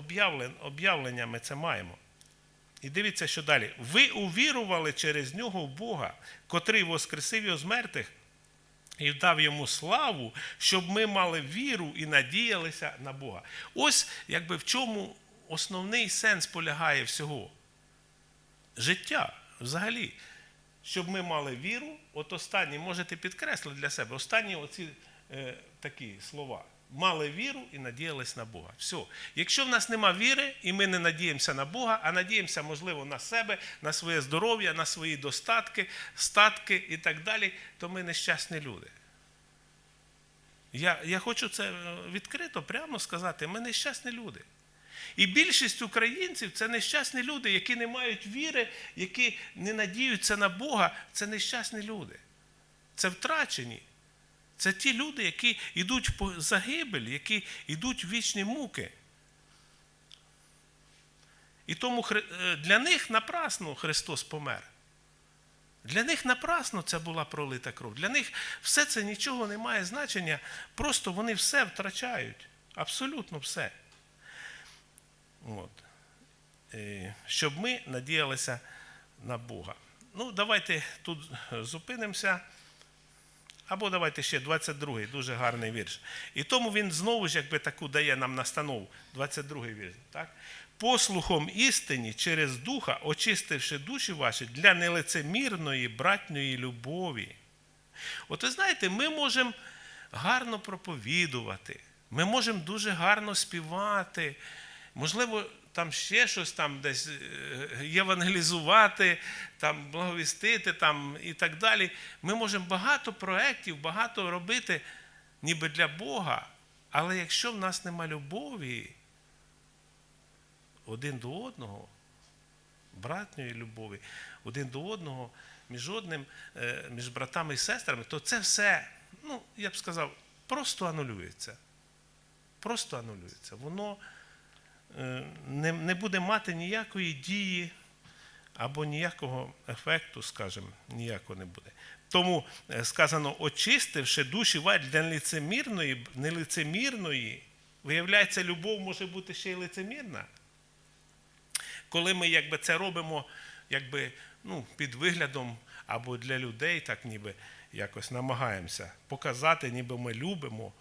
об'явлен, об'явлення ми це маємо. І дивіться, що далі. Ви увірували через нього Бога, котрий воскресив його з мертвих і дав йому славу, щоб ми мали віру і надіялися на Бога. Ось якби в чому основний сенс полягає всього. Життя взагалі. Щоб ми мали віру, от останні, можете підкреслити для себе, останні оці е, такі слова. Мали віру і надіялись на Бога. Все. Якщо в нас нема віри, і ми не надіємося на Бога, а надіємося, можливо, на себе, на своє здоров'я, на свої достатки, статки і так далі, то ми нещасні люди. Я, я хочу це е, відкрито, прямо сказати, ми нещасні люди. І більшість українців це нещасні люди, які не мають віри, які не надіються на Бога. Це нещасні люди. Це втрачені. Це ті люди, які йдуть по загибель, які йдуть в вічні муки. І тому е, для них напрасно Христос помер. Для них напрасно це була пролита кров. Для них все це нічого не має значення. Просто вони все втрачають. Абсолютно все. От. Щоб ми надіялися на Бога. Ну, давайте тут зупинимося. Або давайте ще 22-й, дуже гарний вірш. І тому він знову ж якби таку дає нам настанову. 22-й вірш. Так? Послухом істині через духа, очистивши душі ваші для нелицемірної братньої любові. От ви знаєте, ми можемо гарно проповідувати, ми можемо дуже гарно співати, можливо, там ще щось там десь е, євангелізувати, там благовістити там, і так далі. Ми можемо багато проєктів, багато робити ніби для Бога. Але якщо в нас нема любові один до одного, братньої любові, один до одного, між одним, е, між братами і сестрами, то це все, ну, я б сказав, просто анулюється. Просто анулюється. Воно не, не буде мати ніякої дії або ніякого ефекту, скажімо, ніякого не буде. Тому е, сказано, очистивши душі ваші для лицемірної, нелицемірної, виявляється, любов може бути ще й лицемірна. Коли ми якби це робимо якби, ну, під виглядом або для людей, так ніби якось намагаємося показати, ніби ми любимо.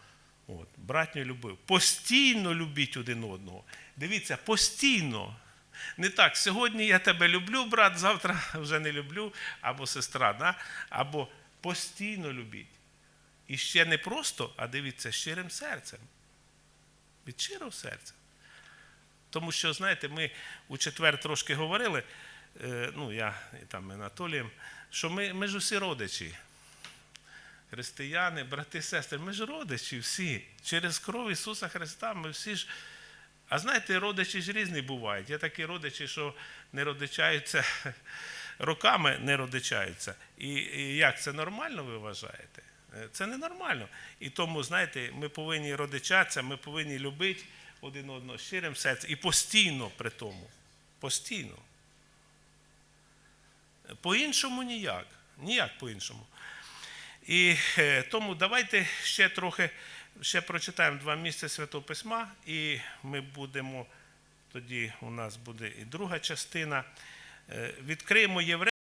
От, братню любив. Постійно любіть один одного. Дивіться, постійно. Не так, сьогодні я тебе люблю, брат, завтра вже не люблю, або сестра, да? або постійно любіть. І ще не просто, а дивіться, щирим серцем. Від щирого серця. Тому що, знаєте, ми у четвер трошки говорили, е, ну, я там Анатолієм, що ми, ми ж усі родичі. Християни, брати, сестри, ми ж родичі всі. Через кров Ісуса Христа ми всі ж. А знаєте, родичі ж різні бувають. Є такі родичі, що не родичаються роками не родичаються. І, і як це нормально, ви вважаєте? Е, Це ненормально. І тому, знаєте, ми повинні родичатися, ми повинні любити один одного щирим серцем і постійно при тому. Постійно. По-іншому ніяк. Ніяк по-іншому. І е, тому давайте ще трохи ще прочитаємо два місця Святого Письма, і ми будемо, тоді у нас буде і друга частина. Е, Відкриємо Євреїв.